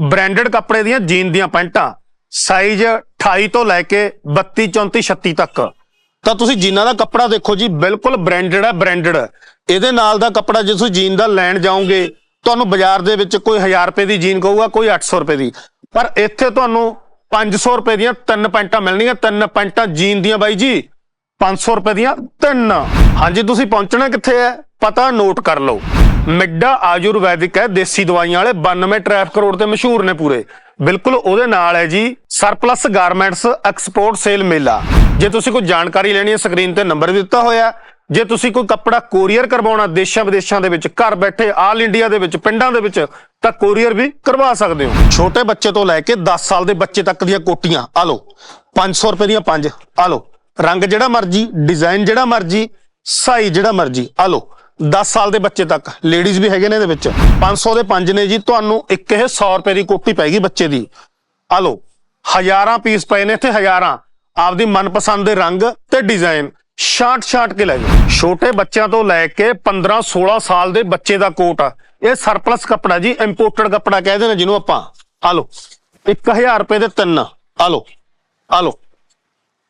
Branded ਕੱਪੜੇ ਦੀਆਂ, jean ਦੀਆਂ ਪੈਂਟਾਂ ਸਾਈਜ਼ 28 ਤੋਂ ਲੈ ਕੇ 32 34 36 ਤੱਕ। ਤਾਂ ਤੁਸੀਂ ਜੀਨਾਂ ਦਾ ਕੱਪੜਾ ਦੇਖੋ ਜੀ, ਬਿਲਕੁਲ ਬ੍ਰਾਂਡਡ ਹੈ ਬ੍ਰਾਂਡਡ ਇਹਦੇ ਨਾਲ ਦਾ ਕੱਪੜਾ ਜੇ ਤੁਸੀਂ ਜੀਨ ਦਾ ਲੈਣ ਜਾਓਗੇ, ਤੁਹਾਨੂੰ ਬਾਜ਼ਾਰ ਦੇ ਵਿੱਚ ਕੋਈ 1000 ਰੁਪਏ ਦੀ ਜੀਨ ਕਹੂਗਾ, ਕੋਈ 800 ਰੁਪਏ ਦੀ। ਪਰ ਇੱਥੇ ਤੁਹਾਨੂੰ 500 ਰੁਪਏ ਦੀਆਂ ਤਿੰਨ ਪੈਂਟਾਂ ਮਿਲਣਗੀਆਂ ਤਿੰਨ ਪੈਂਟਾਂ ਜੀਨ ਦੀਆਂ ਬਾਈ ਜੀ 500 ਰੁਪਏ ਦੀਆਂ ਤਿੰਨ। ਹਾਂਜੀ, ਤੁਸੀਂ ਪਹੁੰਚਣਾ ਕਿੱਥੇ ਹੈ? ਪਤਾ ਨੋਟ ਕਰ ਲਓ। ਮਿੱਡਾ ਆਯੁਰਵੈਦਿਕ ਹੈ, ਦੇਸੀ ਦਵਾਈਆਂ ਵਾਲੇ 92 ਟ੍ਰੈਫਿਕ ਕਰੋੜ ਤੇ ਮਸ਼ਹੂਰ ਨੇ ਪੂਰੇ। ਬਿਲਕੁਲ ਉਹਦੇ ਨਾਲ ਹੈ ਜੀ, ਸਰਪਲਸ ਗਾਰਮੈਂਟਸ ਐਕਸਪੋਰਟ ਸੇਲ ਮੇਲਾ। ਜੇ ਤੁਸੀਂ ਕੋਈ ਜਾਣਕਾਰੀ ਲੈਣੀ ਹੈ, ਸਕਰੀਨ ਤੇ ਨੰਬਰ ਦਿੱਤਾ ਹੋਇਆ ਜੇ ਤੁਸੀਂ ਕੋਈ ਕੱਪੜਾ ਕੋਰੀਅਰ ਕਰਵਾਉਣਾ ਦੇਸ਼ਾਂ ਵਿਦੇਸ਼ਾਂ ਦੇ ਵਿੱਚ, ਘਰ ਬੈਠੇ ਆਲ ਇੰਡੀਆ ਦੇ ਵਿੱਚ, ਪਿੰਡਾਂ ਦੇ ਵਿੱਚ, ਤਾਂ ਕੋਰੀਅਰ ਵੀ ਕਰਵਾ ਸਕਦੇ ਹੋ। ਛੋਟੇ ਬੱਚੇ ਤੋਂ ਲੈ ਕੇ 10 ਸਾਲ ਦੇ ਬੱਚੇ ਤੱਕ ਦੀਆਂ ਕੋਟੀਆਂ, ਆ ਲਓ 500 ਰੁਪਏ ਦੀਆਂ ਪੰਜ, ਆ ਲਓ, ਰੰਗ ਜਿਹੜਾ ਮਰਜ਼ੀ, ਡਿਜ਼ਾਈਨ ਜਿਹੜਾ ਮਰਜ਼ੀ, ਸਾਈਜ਼ ਜਿਹੜਾ ਮਰਜ਼ੀ, ਆ ਲਓ 10 ਸਾਲ ਦੇ ਬੱਚੇ ਤੱਕ ਲੇਡੀਜ਼ ਵੀ ਹੈਗੇ ਨੇ ਇਹਦੇ ਵਿੱਚ। 500 ਦੇ ਪੰਜ ਨੇ ਜੀ, ਤੁਹਾਨੂੰ ਇੱਕ ਇਹ 100 ਰੁਪਏ ਦੀ ਕੋਟੀ ਪੈਗੀ ਬੱਚੇ ਦੀ। ਆ ਲਓ, ਹਜ਼ਾਰਾਂ ਪੀਸ ਪਏ ਨੇ ਇੱਥੇ ਹਜ਼ਾਰਾਂ। ਆਪਦੀ ਮਨਪਸੰਦ ਦੇ ਰੰਗ ਤੇ ਡਿਜ਼ਾਈਨ ਛਾਂਟ ਛਾਂਟ ਕੇ ਲੈ ਜਾਓ। ਛੋਟੇ ਬੱਚਿਆਂ ਤੋਂ ਲੈ ਕੇ 15 16 ਸਾਲ ਦੇ ਬੱਚੇ ਦਾ ਕੋਟ ਆ। ਇਹ ਸਰਪਲਸ ਕੱਪੜਾ ਜੀ ਇੰਪੋਰਟਡ ਕੱਪੜਾ ਕਹਿੰਦੇ ਨੇ ਜਿਹਨੂੰ ਆਪਾਂ। ਆ ਲਓ 1000 ਰੁਪਏ ਦੇ ਤਿੰਨ। ਆ ਲਓ ਆ ਲਓ।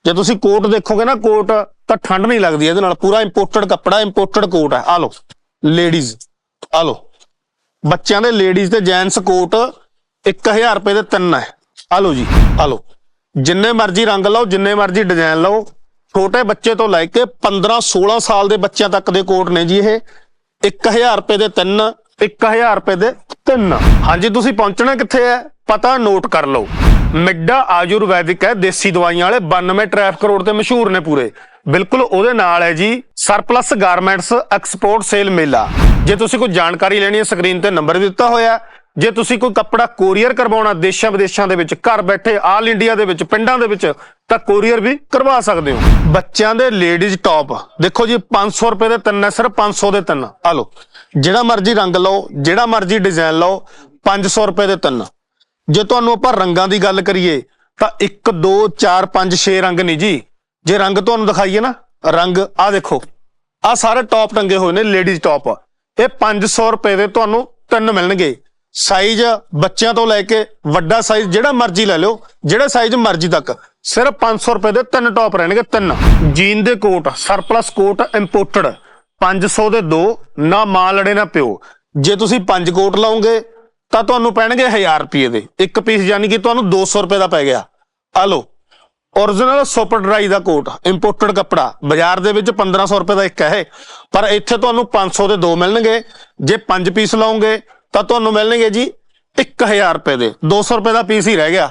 ਜੇ ਤੁਸੀਂ ਕੋਟ ਦੇਖੋਗੇ ਨਾ, ਕੋਟ ਤਾਂ ਠੰਡ ਨਹੀਂ ਲੱਗਦੀ ਇਹਦੇ ਨਾਲ। ਪੂਰਾ ਇੰਪੋਰਟਡ ਕੱਪੜਾ ਇੰਪੋਰਟਡ ਕੋਟ ਹੈ। ਆ ਲਓ ਲੇਡੀਜ਼ ਆ ਲਓ। ਬੱਚਿਆਂ ਦੇ ਲੇਡੀਜ਼ ਤੇ ਜੈਂਟਸ ਕੋਟ 1000 ਰੁਪਏ ਦੇ ਤਿੰਨ ਹੈ। ਆ ਲਓ ਜੀ, ਆ ਲਓ। ਜਿੰਨੇ ਮਰਜ਼ੀ ਰੰਗ ਲਓ, ਜਿੰਨੇ ਮਰਜ਼ੀ ਡਿਜ਼ਾਈਨ ਲਓ। ਛੋਟੇ ਬੱਚੇ ਤੋਂ ਲੈ ਕੇ 15 16 ਸਾਲ ਦੇ ਬੱਚਿਆਂ ਤੱਕ ਦੇ ਕੋਟ ਨੇ ਜੀ ਇਹ। 1000 ਰੁਪਏ ਦੇ ਤਿੰਨ 1000 ਰੁਪਏ ਦੇ ਤਿੰਨ। ਹਾਂਜੀ, ਤੁਸੀਂ ਪਹੁੰਚਣਾ ਕਿੱਥੇ ਹੈ? ਪਤਾ ਨੋਟ ਕਰ ਲਓ। ਮਿੱਡਾ ਆਯੁਰਵੈਦਿਕ ਹੈ, ਦੇਸੀ ਦਵਾਈਆਂ ਵਾਲੇ 92 ਟ੍ਰੈਫਿਕ ਕਰੋੜ ਤੇ ਮਸ਼ਹੂਰ ਨੇ ਪੂਰੇ। ਬਿਲਕੁਲ ਉਹਦੇ ਨਾਲ ਹੈ ਜੀ ਸਰਪਲਸ ਗਾਰਮੈਂਟਸ ਐਕਸਪੋਰਟ ਸੇਲ ਮੇਲਾ। ਜੇ ਤੁਸੀਂ ਕੋਈ ਜਾਣਕਾਰੀ ਲੈਣੀ ਹੈ ਸਕਰੀਨ ਤੇ ਨੰਬਰ ਦਿੱਤਾ ਹੋਇਆ ਜੇ ਤੁਸੀਂ ਕੋਈ ਕੱਪੜਾ ਕੋਰੀਅਰ ਕਰਵਾਉਣਾ, ਦੇਸ਼ਾਂ ਵਿਦੇਸ਼ਾਂ ਦੇ ਵਿੱਚ, ਘਰ ਬੈਠੇ, ਆਲ ਇੰਡੀਆ ਦੇ ਵਿੱਚ, ਪਿੰਡਾਂ ਦੇ ਵਿੱਚ, ਤਾਂ ਕੋਰੀਅਰ ਵੀ ਕਰਵਾ ਸਕਦੇ ਹੋ। ਬੱਚਿਆਂ ਦੇ ਲੇਡੀਜ਼ ਟੌਪ ਦੇਖੋ ਜੀ 500 ਰੁਪਏ ਦੇ ਤਿੰਨ ਹੈ, ਸਿਰਫ 500 ਦੇ ਤਿੰਨ। ਆ ਲਓ, ਜਿਹੜਾ ਮਰਜ਼ੀ ਰੰਗ ਲਓ, ਜਿਹੜਾ ਮਰਜ਼ੀ ਡਿਜ਼ਾਈਨ ਲਓ 500 ਰੁਪਏ ਦੇ ਤਿੰਨ। ਜੇ ਤੁਹਾਨੂੰ ਆਪਾਂ ਰੰਗਾਂ ਦੀ ਗੱਲ ਕਰੀਏ, ਤਾਂ 1 2 4 5 6 ਰੰਗ ਨਹੀਂ ਜੀ। ਜੇ ਰੰਗ ਤੁਹਾਨੂੰ ਦਿਖਾਈਏ ਨਾ, ਰੰਗ ਆ ਦੇਖੋ। ਆ ਸਾਰੇ ਟੌਪ ਟੰਗੇ ਹੋਏ ਨੇ ਲੇਡੀਜ਼ ਟੌਪ ਇਹ 500 ਰੁਪਏ ਦੇ ਤੁਹਾਨੂੰ ਤਿੰਨ ਮਿਲਣਗੇ। ਸਾਈਜ਼ ਬੱਚਿਆਂ ਤੋਂ ਲੈ ਕੇ ਵੱਡਾ ਸਾਈਜ਼ ਜਿਹੜਾ ਮਰਜ਼ੀ ਲੈ ਲਿਓ, ਜਿਹੜੇ ਸਾਈਜ਼ ਮਰਜ਼ੀ ਤੱਕ। ਸਿਰਫ 500 ਰੁਪਏ ਦੇ ਤਿੰਨ ਟੌਪ ਰਹਿਣਗੇ, ਤਿੰਨ। ਜੀਨ ਦੇ ਕੋਟ ਸਰਪਲਸ ਕੋਟ ਇੰਪੋਰਟਡ 500 ਦੇ ਦੋ, ਨਾ ਮਾਂ ਲੜੇ ਨਾ ਪਿਓ। ਜੇ ਤੁਸੀਂ ਪੰਜ ਕੋਟ ਲਾਓਗੇ ਤਾਂ ਤੁਹਾਨੂੰ ਪੈਣਗੇ 1000 ਰੁਪਏ ਦੇ। ਇੱਕ ਪੀਸ ਯਾਨੀ ਕਿ ਤੁਹਾਨੂੰ 200 ਰੁਪਏ ਦਾ ਪੈ ਗਿਆ। ਆ ਲਓ origignal ਸੁਪਰ ਡਰਾਈ ਦਾ ਕੋਟ ਇੰਪੋਰਟਡ ਕੱਪੜਾ। ਬਾਜ਼ਾਰ ਦੇ ਵਿੱਚ 1500 ਰੁਪਏ ਦਾ ਇੱਕ ਹੈ ਪਰ ਇੱਥੇ ਤੁਹਾਨੂੰ 500 ਦੇ ਦੋ ਮਿਲਣਗੇ। ਜੇ ਪੰਜ ਪੀਸ ਲਾਓਗੇ, ਤਾਂ ਤੁਹਾਨੂੰ ਮਿਲਣਗੇ ਜੀ 1000 ਰੁਪਏ ਦੇ। 200 ਰੁਪਏ ਦਾ ਪੀਸ ਹੀ ਰਹਿ ਗਿਆ।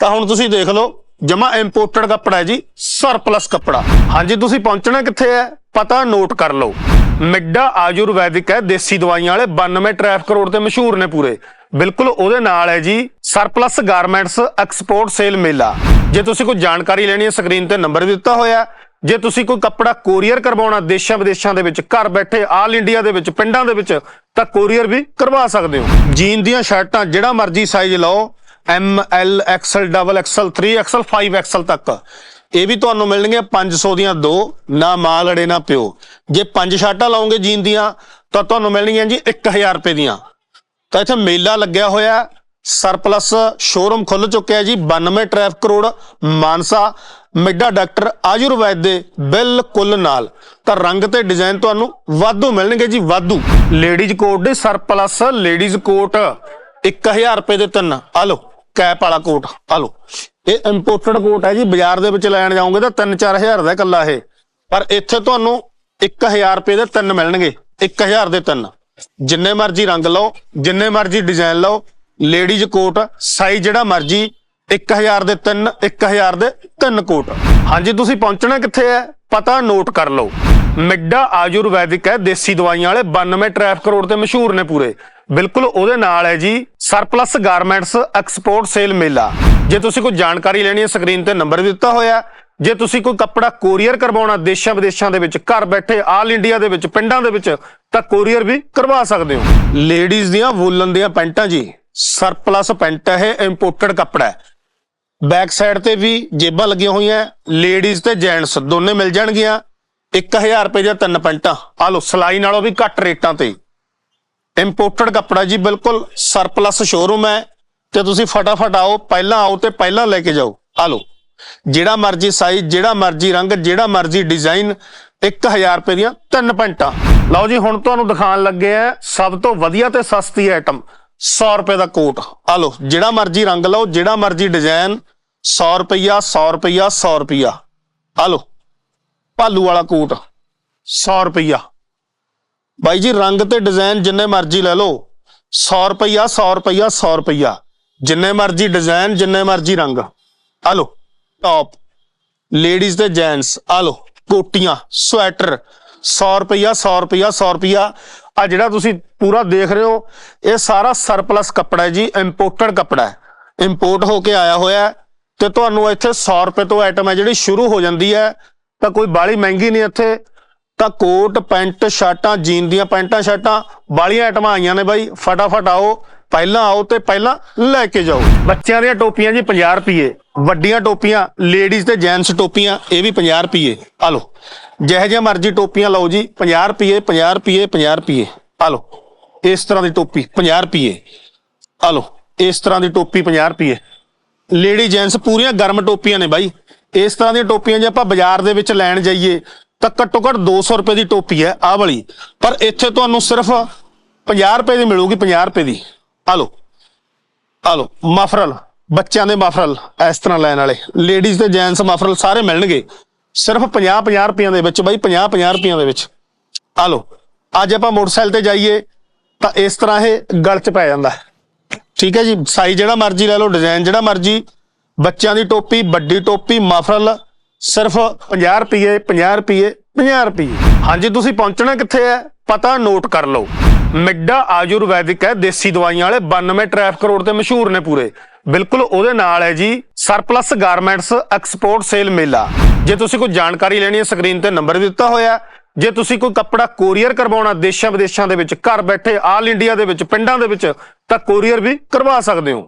ਤਾਂ ਹੁਣ ਤੁਸੀਂ ਦੇਖ ਲਓ, ਜਮਾ ਇੰਪੋਰਟਡ ਕੱਪੜਾ ਹੈ ਜੀ ਸਰਪਲਸ ਕੱਪੜਾ। ਹਾਂਜੀ, ਤੁਸੀਂ ਪਹੁੰਚਣਾ ਕਿੱਥੇ ਹੈ? ਪਤਾ ਨੋਟ ਕਰ ਲਓ। ਮਿੱਡਾ ਆਯੁਰਵੈਦਿਕ ਹੈ, ਦੇਸੀ ਦਵਾਈਆਂ ਵਾਲੇ 92 ਟ੍ਰੈਫਿਕ ਕਰੋੜ ਤੇ ਮਸ਼ਹੂਰ ਨੇ ਪੂਰੇ। ਬਿਲਕੁਲ ਉਹਦੇ ਨਾਲ ਹੈ ਜੀ ਸਰਪਲਸ ਗਾਰਮੈਂਟਸ ਐਕਸਪੋਰਟ ਸੇਲ ਮੇਲਾ। ਜੇ ਤੁਸੀਂ ਕੋਈ ਜਾਣਕਾਰੀ ਲੈਣੀ ਹੈ ਸਕਰੀਨ ਤੇ ਨੰਬਰ ਦਿੱਤਾ ਹੋਇਆ ਜੇ ਤੁਸੀਂ ਕੋਈ ਕੱਪੜਾ ਕੋਰੀਅਰ ਕਰਵਾਉਣਾ, ਦੇਸ਼ਾਂ ਵਿਦੇਸ਼ਾਂ ਦੇ ਵਿੱਚ, ਘਰ ਬੈਠੇ ਆਲ ਇੰਡੀਆ ਦੇ ਵਿੱਚ, ਪਿੰਡਾਂ ਦੇ ਵਿੱਚ, ਤਾਂ ਕੋਰੀਅਰ ਵੀ ਕਰਵਾ ਸਕਦੇ ਹੋ। ਜੀਨ ਦੀਆਂ ਸ਼ਰਟਾਂ, ਜਿਹੜਾ ਮਰਜ਼ੀ ਸਾਈਜ਼ ਲਓ M L XL double XL 3 XL 5 XL ਤੱਕ। ਇਹ ਵੀ ਤੁਹਾਨੂੰ ਮਿਲਣਗੀਆਂ 500 ਦੀਆਂ ਦੋ, ਨਾ ਮਾਂ ਲੜੇ ਨਾ ਪਿਓ। ਜੇ ਪੰਜ ਸ਼ਰਟਾਂ ਲਾਉਂਗੇ ਜੀਨ ਦੀਆਂ, ਤਾਂ ਤੁਹਾਨੂੰ ਮਿਲਣਗੀਆਂ ਜੀ 1000 ਰੁਪਏ ਦੀਆਂ। ਤਾਂ ਇੱਥੇ ਮੇਲਾ ਲੱਗਿਆ ਹੋਇਆ ਸਰਪਲਸ ਸ਼ੋਰੂਮ ਖੁੱਲ ਚੁੱਕਿਆ ਜੀ 92 traffic road Mansa. Midda doctor Ayurved ਦੇ ਬਿਲਕੁਲ ਨਾਲ। ਤਾਂ ਰੰਗ ਤੇ ਡਿਜ਼ਾਈਨ ਤੁਹਾਨੂੰ ਵਾਧੂ ਮਿਲਣਗੇ ਜੀ, ਵਾਧੂ। ਲੇਡੀਜ਼ ਕੋਟ ਦੇ ਸਰਪਲਸ ਲੇਡੀਜ਼ ਕੋਟ 1000 ਰੁਪਏ ਦੇ ਤਿੰਨ। ਆ ਲਓ, ਕੈਪ ਵਾਲਾ ਕੋਟ। ਆ ਲਓ। ਇਹ ਇੰਪੋਰਟਡ ਕੋਟ ਹੈ ਜੀ, ਬਾਜ਼ਾਰ ਦੇ ਵਿੱਚ ਲੈਣ ਜਾਓਗੇ ਤਾਂ 3-4000 ਦਾ ਇਕੱਲਾ ਇਹ। ਪਰ ਇੱਥੇ ਤੁਹਾਨੂੰ 1000 ਰੁਪਏ ਦੇ ਤਿੰਨ ਮਿਲਣਗੇ 1000 ਦੇ ਤਿੰਨ। ਜਿੰਨੇ ਮਰਜ਼ੀ ਰੰਗ ਲਓ, ਜਿੰਨੇ ਮਰਜ਼ੀ ਡਿਜ਼ਾਈਨ ਲਓ ਲੇਡੀਜ਼ ਕੋਟ ਸਾਈਜ਼ ਜਿਹੜਾ ਮਰਜ਼ੀ 1000 ਦੇ ਤਿੰਨ 1000 ਦੇ ਤਿੰਨ ਕੋਟ ਹਾਂਜੀ, ਤੁਸੀਂ ਪਹੁੰਚਣਾ ਕਿੱਥੇ ਹੈ? ਪਤਾ ਨੋਟ ਕਰ ਲਓ। ਮਿੱਡਾ ਆਯੁਰਵੈਦਿਕ ਹੈ, ਦੇਸੀ ਦਵਾਈਆਂ ਵਾਲੇ 92 ਟ੍ਰੈਫਿਕ ਰੋਡ ਤੇ ਮਸ਼ਹੂਰ ਨੇ ਪੂਰੇ। ਬਿਲਕੁਲ ਉਹਦੇ ਨਾਲ ਹੈ ਜੀ ਸਰਪਲਸ ਗਾਰਮੈਂਟਸ ਐਕਸਪੋਰਟ ਸੇਲ ਮੇਲਾ। ਜੇ ਤੁਸੀਂ ਕੋਈ ਜਾਣਕਾਰੀ ਲੈਣੀ ਹੈ ਸਕਰੀਨ ਤੇ ਨੰਬਰ ਦਿੱਤਾ ਹੋਇਆ ਜੇ ਤੁਸੀਂ ਕੋਈ ਕੱਪੜਾ ਕੋਰੀਅਰ ਕਰਵਾਉਣਾ ਦੇਸ਼ਾਂ ਵਿਦੇਸ਼ਾਂ ਦੇ ਵਿੱਚ, ਘਰ ਬੈਠੇ ਆਲ ਇੰਡੀਆ ਦੇ ਵਿੱਚ, ਪਿੰਡਾਂ ਦੇ ਵਿੱਚ, ਤਾਂ ਕੋਰੀਅਰ ਵੀ ਕਰਵਾ ਸਕਦੇ ਹੋ। ਲੇਡੀਜ਼ ਦੀਆਂ ਵੂਲਨ ਦੀਆਂ ਪੈਂਟਾਂ ਜੀ ਸਰਪਲਸ ਪੈਂਟ ਹੈ ਇਹ ਇੰਪੋਰਟਡ ਕੱਪੜਾ ਹੈ। ਬੈਕ ਸਾਈਡ ਤੇ ਵੀ ਜੇਬਾਂ ਲੱਗੀਆਂ ਹੋਈਆਂ ਲੇਡੀਜ਼ ਤੇ ਜੈਂਟਸ ਦੋਨੇ ਮਿਲ ਜਾਣਗੀਆਂ। 1000 ਰੁਪਏ ਦੀਆਂ ਤਿੰਨ ਪੈਂਟਾਂ। ਆ ਲਓ, ਸਲਾਈ ਨਾਲੋਂ ਵੀ ਘੱਟ ਰੇਟਾਂ ਤੇ। ਇੰਪੋਰਟਡ ਕੱਪੜਾ ਜੀ, ਬਿਲਕੁਲ ਸਰਪਲਸ ਸ਼ੋਰੂਮ ਹੈ। ਤੇ ਤੁਸੀਂ ਫਟਾਫਟ ਆਓ, ਪਹਿਲਾਂ ਆਓ ਤੇ ਪਹਿਲਾਂ ਲੈ ਕੇ ਜਾਓ। ਆ ਲਓ। ਜਿਹੜਾ ਮਰਜ਼ੀ ਸਾਈਜ਼ ਜਿਹੜਾ ਮਰਜ਼ੀ ਰੰਗ, ਜਿਹੜਾ ਮਰਜ਼ੀ ਡਿਜ਼ਾਈਨ 1000 ਰੁਪਏ ਦੀਆਂ ਤਿੰਨ ਪੈਂਟਾਂ। ਲਓ ਜੀ, ਹੁਣ ਤੁਹਾਨੂੰ ਦਿਖਾਉਣ ਲੱਗੇ ਆ, ਸਭ ਤੋਂ ਵਧੀਆ ਤੇ ਸਸਤੀ ਆਈਟਮ 100 ਰੁਪਏ ਦਾ ਕੋਟ। ਆ ਲਓ, ਜਿਹੜਾ ਮਰਜ਼ੀ ਰੰਗ ਲਓ, ਜਿਹੜਾ ਮਰਜ਼ੀ ਡਿਜ਼ਾਈਨ 100 ਰੁਪਈਆ 100 ਰੁਪਈਆ 100 ਰੁਪਈਆ। ਆ ਲਓ, ਭਾਲੂ ਵਾਲਾ ਕੋਟ 100 ਰੁਪਈਆ। ਬਾਈ ਜੀ, ਰੰਗ ਤੇ ਡਿਜ਼ਾਈਨ ਜਿੰਨੇ ਮਰਜ਼ੀ ਲੈ ਲਓ 100 ਰੁਪਈਆ 100 ਰੁਪਈਆ 100 ਰੁਪਈਆ। ਜਿੰਨੇ ਮਰਜ਼ੀ ਡਿਜ਼ਾਈਨ ਜਿੰਨੇ ਮਰਜ਼ੀ ਰੰਗ। ਆ ਲਓ ਟੌਪ ਲੇਡੀਜ਼ ਤੇ ਜੈਂਟਸ ਆ ਲਓ, ਕੋਟੀਆਂ ਸਵੈਟਰ 100 ਰੁਪਈਆ 100 ਰੁਪਈਆ 100 ਰੁਪਈਆ। ਆ ਜਿਹੜਾ ਤੁਸੀਂ ਪੂਰਾ ਦੇਖ ਰਹੇ ਹੋ, ਇਹ ਸਾਰਾ ਸਰਪਲਸ ਕੱਪੜਾ ਹੈ ਜੀ ਇੰਪੋਰਟਡ ਕੱਪੜਾ ਹੈ। ਇੰਪੋਰਟ ਹੋ ਕੇ ਆਇਆ ਹੋਇਆ ਹੈ ਤੇ ਤੁਹਾਨੂੰ ਇੱਥੇ 100 ਰੁਪਏ ਤੋਂ ਆਈਟਮ ਹੈ ਜਿਹੜੀ ਸ਼ੁਰੂ ਹੋ ਜਾਂਦੀ ਹੈ। ਤਾਂ ਕੋਈ ਬਾਲੀ ਮਹਿੰਗੀ ਨਹੀਂ ਇੱਥੇ। ਤਾਂ ਕੋਟ, ਪੈਂਟ, ਸ਼ਰਟਾਂ, ਜੀਨ ਦੀਆਂ ਪੈਂਟਾਂ, ਸ਼ਰਟਾਂ ਬਾਲੀਆਂ ਆਈਟਮਾਂ ਆਈਆਂ ਨੇ ਬਾਈ। ਫਟਾਫਟ ਆਓ, ਪਹਿਲਾਂ ਆਓ ਤੇ ਪਹਿਲਾਂ ਲੈ ਕੇ ਜਾਓ। ਬੱਚਿਆਂ ਦੀਆਂ ਟੋਪੀਆਂ ਜੀ 50 ਰੁਪਏ ਵੱਡੀਆਂ ਟੋਪੀਆਂ, ਲੇਡੀਜ਼ ਤੇ ਜੈਂਟਸ ਟੋਪੀਆਂ, ਇਹ ਵੀ 50 ਰੁਪਏ ਆ ਲਓ, ਜਿਹੋ ਜਿਹਾ ਮਰਜ਼ੀ ਟੋਪੀਆਂ ਲਓ ਜੀ 50 ਰੁਪਏ 50 ਰੁਪਏ 50 ਰੁਪਏ ਆ ਲਓ, ਇਸ ਤਰ੍ਹਾਂ ਦੀ ਟੋਪੀ 50 ਰੁਪਏ ਆ ਲਓ, ਇਸ ਤਰ੍ਹਾਂ ਦੀ ਟੋਪੀ 50 ਰੁਪਏ ਲੇਡੀ ਜੈਂਟਸ ਪੂਰੀਆਂ ਗਰਮ ਟੋਪੀਆਂ ਨੇ ਬਾਈ। ਇਸ ਤਰ੍ਹਾਂ ਦੀਆਂ ਟੋਪੀਆਂ ਜੇ ਆਪਾਂ ਬਾਜ਼ਾਰ ਦੇ ਵਿੱਚ ਲੈਣ ਜਾਈਏ ਤਾਂ ਘੱਟੋ ਘੱਟ 200 ਰੁਪਏ ਦੀ ਟੋਪੀ ਹੈ, ਆਹ ਵਾਲੀ। ਪਰ ਇੱਥੇ ਤੁਹਾਨੂੰ ਸਿਰਫ 50 ਰੁਪਏ ਦੀ ਮਿਲੂਗੀ 50 ਰੁਪਏ ਦੀ। ਆ ਲਓ ਆ ਲਓ, ਮਫਰਲ, ਬੱਚਿਆਂ ਦੇ ਮਫਰਲ, ਇਸ ਤਰ੍ਹਾਂ ਲੈਣ ਵਾਲੇ। ਲੇਡੀਜ਼ ਤੇ ਜੈਂਟਸ ਮਫਰਲ ਸਾਰੇ ਮਿਲਣਗੇ। ਸਿਰਫ 50 50 ਰੁਪਈਆਂ ਦੇ ਵਿੱਚ ਬਾਈ 50 50 ਰੁਪਈਆਂ ਦੇ ਵਿੱਚ। ਆ ਲਓ, ਅੱਜ ਆਪਾਂ ਮੋਟਰਸਾਈਕਲ ਤੇ ਜਾਈਏ, ਤਾਂ ਇਸ ਤਰ੍ਹਾਂ ਇਹ ਗਲ 'ਚ ਪੈ ਜਾਂਦਾ ਠੀਕ ਹੈ ਜੀ, ਸਾਈਜ਼ ਜਿਹੜਾ ਮਰਜ਼ੀ ਲੈ ਲਓ ਡਿਜ਼ਾਈਨ ਜਿਹੜਾ ਮਰਜ਼ੀ। ਬੱਚਿਆਂ ਦੀ ਟੋਪੀ, ਵੱਡੀ ਟੋਪੀ, ਮਫਰਲ ਸਿਰਫ 50 ਰੁਪਏ 50 ਰੁਪਏ 50 ਰੁਪਏ ਹਾਂਜੀ, ਤੁਸੀਂ ਪਹੁੰਚਣਾ ਕਿੱਥੇ ਹੈ? ਪਤਾ ਨੋਟ ਕਰ ਲਓ। ਮਿੱਡਾ ਆਯੁਰਵੈਦਿਕ ਹੈ, ਦੇਸੀ ਦਵਾਈਆਂ ਵਾਲੇ 92 ਟ੍ਰੈਫਿਕ ਰੋਡ ਤੇ ਮਸ਼ਹੂਰ ਨੇ ਪੂਰੇ। ਬਿਲਕੁਲ ਉਹਦੇ ਨਾਲ ਹੈ ਜੀ, ਸਰਪਲਸ ਗਾਰਮੈਂਟਸ ਐਕਸਪੋਰਟ ਸੇਲ ਮੇਲਾ। ਜੇ ਤੁਸੀਂ ਕੋਈ ਜਾਣਕਾਰੀ ਲੈਣੀ ਹੈ, ਸਕਰੀਨ ਤੇ ਨੰਬਰ ਦਿੱਤਾ ਹੋਇਆ ਜੇ ਤੁਸੀਂ ਕੋਈ ਕੱਪੜਾ ਕੋਰੀਅਰ ਕਰਵਾਉਣਾ ਦੇਸ਼ਾਂ ਵਿਦੇਸ਼ਾਂ ਦੇ ਵਿੱਚ ਘਰ ਬੈਠੇ, ਆਲ ਇੰਡੀਆ ਦੇ ਵਿੱਚ, ਪਿੰਡਾਂ ਦੇ ਵਿੱਚ, ਤਾਂ ਕੋਰੀਅਰ ਵੀ ਕਰਵਾ ਸਕਦੇ ਹੋ।